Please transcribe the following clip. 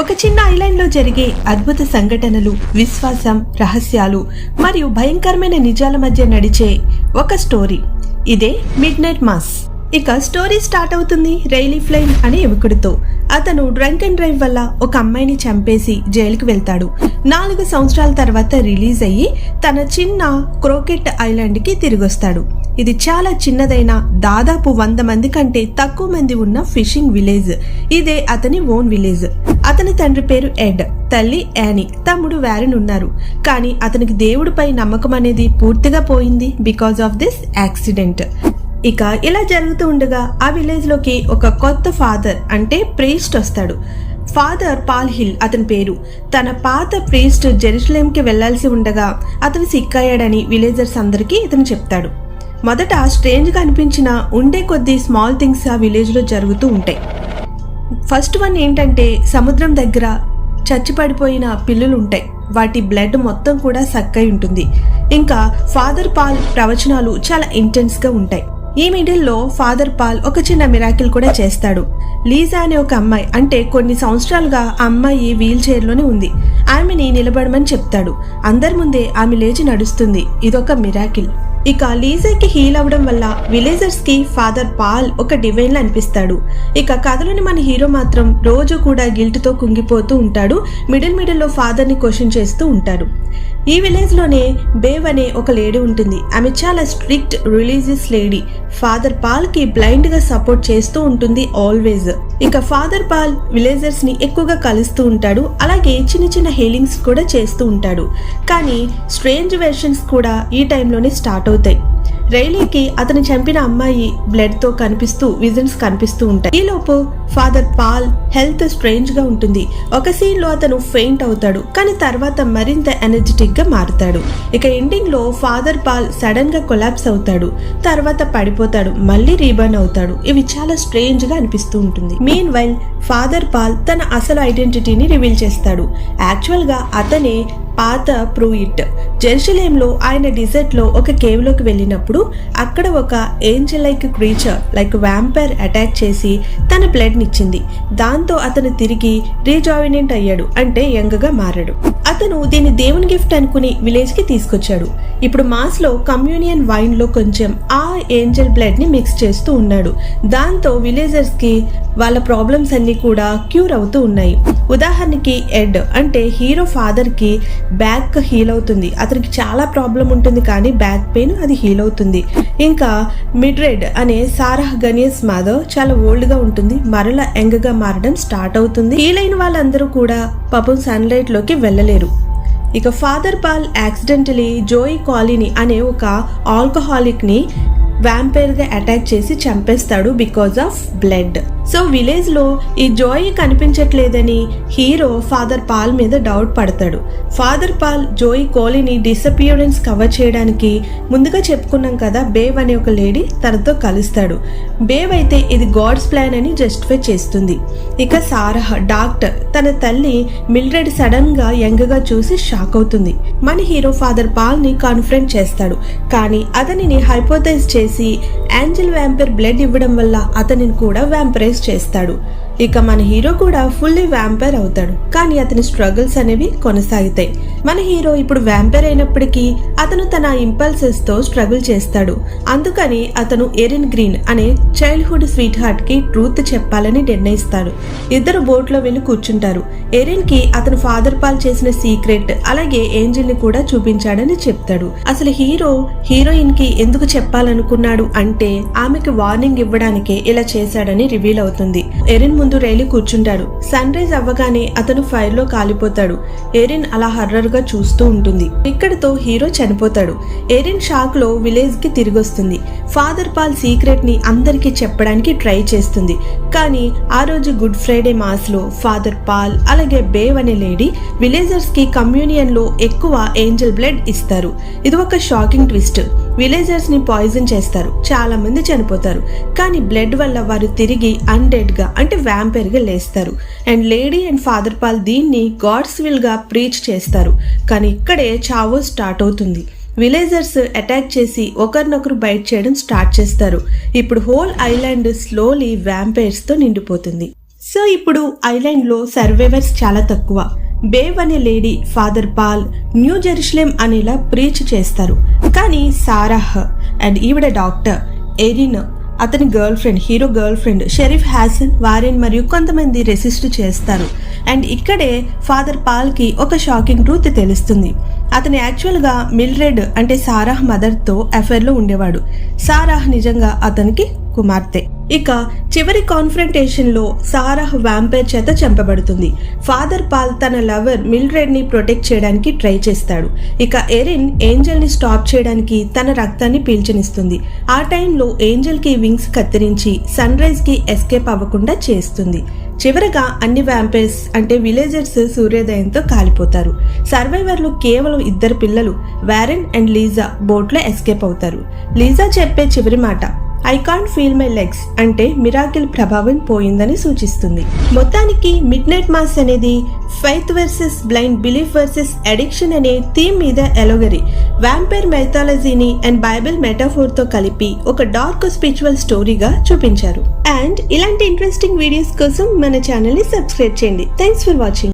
ఒక చిన్న ఐలాండ్లో జరిగే అద్భుత సంఘటనలు విశ్వాసం రహస్యాలు మరియు భయంకరమైన నిజాల మధ్య నడిచే ఒక స్టోరీ. ఇదే మిడ్ నైట్ మాస్ ఇక స్టోరీ స్టార్ట్ అవుతుంది రైలీ ఫ్లైన్ అనే యువకుడితో. అతను డ్రంక్ అండ్ డ్రైవ్ వల్ల ఒక అమ్మాయిని చంపేసి జైలుకు వెళ్తాడు. నాలుగు సంవత్సరాల తర్వాత రిలీజ్ అయ్యి తన చిన్న క్రోకెట్ ఐలాండ్కి తిరిగొస్తాడు. ఇది చాలా చిన్నదైన దాదాపు వంద మంది కంటే తక్కువ మంది ఉన్న ఫిషింగ్ విలేజ్. ఇదే అతని ఓన్ విలేజ్. అతని తండ్రి పేరు ఎడ్ తల్లి యానీ తమ్ముడు వ్యారన్ ఉన్నారు. కానీ అతనికి దేవుడిపై నమ్మకం అనేది పూర్తిగా పోయింది బికాస్ ఆఫ్ దిస్ యాక్సిడెంట్. ఇక ఇలా జరుగుతూ ఉండగా ఆ విలేజ్లోకి ఒక కొత్త ఫాదర్ అంటే ప్రీస్ట్ వస్తాడు. ఫాదర్ పాల్ హిల్ అతని పేరు. తన పాత ప్రీస్ట్ జెరూసలేంకి వెళ్ళాల్సి ఉండగా అతను సిక్ అయ్యాడని విలేజర్స్ అందరికీ ఇతను చెప్తాడు. మొదట స్ట్రేంజ్గా అనిపించిన ఉండే కొద్ది స్మాల్ థింగ్స్ ఆ విలేజ్లో జరుగుతూ ఉంటాయి. ఫస్ట్ వన్ ఏంటంటే సముద్రం దగ్గర చచ్చిపడిపోయిన పిల్లులు ఉంటాయి. వాటి బ్లడ్ మొత్తం కూడా సక్కై ఉంటుంది. ఇంకా ఫాదర్ పాల్ ప్రవచనాలు చాలా ఇంటెన్స్గా ఉంటాయి. ఈ మిడిల్లో ఫాదర్ పాల్ ఒక చిన్న మిరాకిల్ కూడా చేస్తాడు. లీజా అనే ఒక అమ్మాయి అంటే కొన్ని సంవత్సరాలుగా ఆ అమ్మాయి వీల్ చైర్లోనే ఉంది. ఆమెని నిలబడమని చెప్తాడు. అందరి ముందే ఆమె లేచి నడుస్తుంది. ఇదొక మిరాకిల్. ఇక లీజాకి హీల్ అవ్వడం వల్ల విలేజర్స్కి ఫాదర్ పాల్ ఒక డివైన్ అనిపిస్తాడు. ఇక కథలోని మన హీరో మాత్రం రోజు కూడా గిల్ట్తో కుంగిపోతూ ఉంటాడు. మిడిల్ మిడిల్లో ఫాదర్ని క్వశ్చన్ చేస్తూ ఉంటాడు. ఈ విలేజ్లోనే బేవ్ అనే ఒక లేడీ ఉంటుంది. ఆమె చాలా స్ట్రిక్ట్ రిలీజియస్ లేడీ. ఫాదర్ పాల్కి బ్లైండ్గా సపోర్ట్ చేస్తూ ఉంటుంది ఆల్వేజ్ ఇక ఫాదర్ పాల్ విలేజర్స్ని ఎక్కువగా కలుస్తూ ఉంటాడు. అలాగే చిన్న చిన్న హీలింగ్స్ కూడా చేస్తూ ఉంటాడు. కానీ స్ట్రేంజ్ వెర్షన్స్ కూడా ఈ టైంలోనే స్టార్ట్ అవుతాయి. రైలీకి అతను చంపిన అమ్మాయి బ్లడ్తో కనిపిస్తూ విజన్స్ కనిపిస్తూ ఉంటాయి. ఈలోపు ఫాదర్ పాల్ హెల్త్ స్ట్రేంజ్గా ఉంటుంది. ఒక సీన్లో అతను ఫెయింట్ అవుతాడు కానీ తర్వాత మరింత ఎనర్జెటిక్గా మారుతాడు. ఇక ఎండింగ్లో ఫాదర్ పాల్ సడన్గా కొలాప్స్ అవుతాడు తర్వాత పడిపోతాడు మళ్ళీ రీబర్న్ అవుతాడు. ఇవి చాలా స్ట్రేంజ్గా అనిపిస్తూ ఉంటుంది. మీన్ వైల్ ఫాదర్ పాల్ తన అసలు ఐడెంటిటీని రివీల్ చేస్తాడు. యాక్చువల్గా అతనే పాత ప్రూయిట్ జెరూసలేంలో ఆయన డిజర్ట్లో ఒక కేవ్లోకి వెళ్ళినప్పుడు అక్కడ ఒక angel like creature like vampire attack చేసి తన బ్లడ్ ఇచ్చింది దాంతో అతను తిరిగి రీజాయినెంట్ అయ్యాడు అంటే యంగ్గా మారాడు. అతను దీన్ని దేవుని గిఫ్ట్ అనుకుని విలేజ్కి తీసుకొచ్చాడు. ఇప్పుడు మాస్లో కమ్యూనియన్ వైన్లో కొంచెం ఆ ఏంజల్ బ్లడ్ని మిక్స్ చేస్తూ ఉన్నాడు. దాంతో విలేజర్స్కి వాళ్ళ ప్రాబ్లమ్స్ అన్ని కూడా క్యూర్ అవుతూ ఉన్నాయి. ఉదాహరణకి ఎడ్ అంటే హీరో ఫాదర్కి బ్యాక్ హీల్ అవుతుంది. అతనికి చాలా ప్రాబ్లం ఉంటుంది కానీ బ్యాక్ పెయిన్ అది హీల్ అవుతుంది. ఇంకా మిడ్రెడ్ అనే సారాహ్ గనియస్ మాధవ్ చాలా ఓల్డ్గా ఉంటుంది. మరల మరల గా మారడం స్టార్ట్ అవుతుంది. హీల్ వాళ్ళందరూ కూడా పాపం సన్లైట్లోకి వెళ్ళలేరు. ఇక ఫాదర్ పాల్ యాక్సిడెంటలీ జోయి కాలిని అనే ఒక ఆల్కహాలిక్ని వ్యాంపైర్ అటాక్ చేసి చంపేస్తాడు బికాజ్ ఆఫ్ బ్లడ్. సో విలేజ్లో ఈ జోయి కనిపించట్లేదని హీరో ఫాదర్ పాల్ మీద డౌట్ పడతాడు. ఫాదర్ పాల్ జోయి కోలిని డిసపియరెన్స్ కవర్ చేయడానికి ముందుగా చెప్పుకున్నాం కదా బేవ్ అనే ఒక లేడీ తనతో కలుస్తాడు. బేవ్ అయితే ఇది గాడ్స్ ప్లాన్ అని జస్టిఫై చేస్తుంది. ఇక సారహ డాక్టర్ తన తల్లి మిల్రెడ్ సడన్గా యంగ్గా చూసి షాక్ అవుతుంది. మన హీరో ఫాదర్ పాల్ని కాన్ఫరెంట్ చేస్తాడు. కానీ అతనిని హైపోథైజ్ చేసి యాంజల్ వ్యాంపైర్ బ్లడ్ ఇవ్వడం వల్ల అతనిని కూడా వ్యాంపరైజ్ చేస్తాడు. ఇక మన హీరో కూడా ఫుల్లీ వ్యాంపైర్ అవుతాడు. కానీ అతని స్ట్రగుల్స్ అనేవి కొనసాగుతాయి. మన హీరో ఇప్పుడు వ్యాంపైర్ అయినప్పటికీ అతను తన ఇంపల్సెస్తో స్ట్రగుల్ చేస్తాడు. అందుకని అతను ఎరిన్ గ్రీన్ అనే చైల్డ్హుడ్ స్వీట్ హార్ట్కి ట్రూత్ చెప్పాలని నిర్ణయిస్తాడు. ఇద్దరు బోట్లో కూర్చుంటారు. ఎరిన్కి అతను ఫాదర్ పాల్ చేసిన సీక్రెట్ అలాగే ఏంజిల్ని కూడా చూపించాడని చెప్తాడు. అసలు హీరో హీరోయిన్కి ఎందుకు చెప్పాలనుకున్నాడు అంటే ఆమెకి వార్నింగ్ ఇవ్వడానికే ఇలా చేశాడని రివీల్ అవుతుంది. ఎరిన్ ముందు రైలు కూర్చుంటాడు. సన్ రైజ్ అవ్వగానే అతను ఫైర్లో కాలిపోతాడు. ఎరిన్ అలా హర్రర్ ఎదురుగా చూస్తూ ఉంటుంది. ఇక్కడతో హీరో చనిపోతాడు. ఎరిన్ షాక్లో విలేజ్కి తిరిగొస్తుంది. ఫాదర్ పాల్ సీక్రెట్ని అందరికీ చెప్పడానికి ట్రై చేస్తుంది. కానీ ఆ రోజు గుడ్ ఫ్రైడే మాస్లో ఫాదర్ పాల్ అలాగే బేవ్ అనే లేడీ విలేజర్స్కి కమ్యూనియన్లో ఎక్కువ ఏంజల్ బ్లడ్ ఇస్తారు. ఇది ఒక షాకింగ్ ట్విస్ట్. విలేజర్స్ని పాయిజన్ చేస్తారు. చాలా మంది చనిపోతారు. కానీ బ్లడ్ వల్ల వారు తిరిగి అన్డెడ్గా అంటే వ్యాంపైర్గా లేస్తారు. And lady and father Paul దీన్ని గాడ్స్ విల్గా ప్రీచ్ చేస్తారు. కానీ ఇక్కడే చావో స్టార్ట్ అవుతుంది. విలేజర్స్ అటాక్ చేసి ఒకరినొకరు బైట్ చేయడం స్టార్ట్ చేస్తారు. ఇప్పుడు హోల్ ఐలాండ్ స్లోలీ వ్యాంపైర్స్తో నిండిపోతుంది. సో ఇప్పుడు ఐలాండ్లో సర్వైవర్స్ చాలా తక్కువ. బేవ్ అనే lady father Paul new Jerusalem అనేలా ప్రీచ్ చేస్తారు. కానీ సారాహ్ అండ్ ఈవిడ డాక్టర్ ఎరిన్ అతని girlfriend hero girlfriend sheriff Hassan Warren మరియు కొంతమంది రెసిస్ట్ చేస్తారు. అండ్ ఇక్కడే ఫాదర్ పాల్కి ఒక షాకింగ్ ట్రూత్ తెలుస్తుంది. అతను యాక్చువల్గా మిల్రెడ్ అంటే సారాహ్ మదర్తో అఫైర్లో ఉండేవాడు. సారాహ్ నిజంగా అతనికి కుమార్తె. ఇక చివరి కాన్ఫ్రంటేషన్లో సారాహ్ వ్యాంపైర్ చేత చంపబడుతుంది. ఫాదర్ పాల్ తన లవర్ మిల్డ్రెడ్ని ప్రొటెక్ట్ చేయడానికి ట్రై చేస్తాడు. ఇక ఎరిన్ ఏంజల్ని స్టాప్ చేయడానికి తన రక్తాన్ని పీల్చనిస్తుంది. ఆ టైంలో ఏంజల్కి వింగ్స్ కత్తిరించి సన్ ఎస్కేప్ అవ్వకుండా చేస్తుంది. చివరగా అన్ని వ్యాంపైర్స్ అంటే విలేజర్స్ సూర్యోదయంతో కాలిపోతారు. సర్వైవర్లు కేవలం ఇద్దరు పిల్లలు వ్యారెన్ అండ్ లీజా బోట్లో ఎస్కేప్ అవుతారు. లీజా చెప్పే చివరి మాట I can't feel my legs అంటే మిరాకిల్ ప్రభావం పోయిందని సూచిస్తుంది. మొత్తానికి మిడ్ నైట్ మాస్ అనేది faith versus blind belief versus addiction అనే థీమ్ మీద ఎలోగరి. వ్యాంపైర్ మెథాలజీని అండ్ బైబిల్ మెటాఫోర్తో కలిపి ఒక డార్క్ స్పిరిచువల్ స్టోరీగా చూపించారు. అండ్ ఇలాంటి ఇంట్రెస్టింగ్ వీడియోస్ కోసం మన ఛానల్ని సబ్స్క్రైబ్ చేయండి. Thanks for watching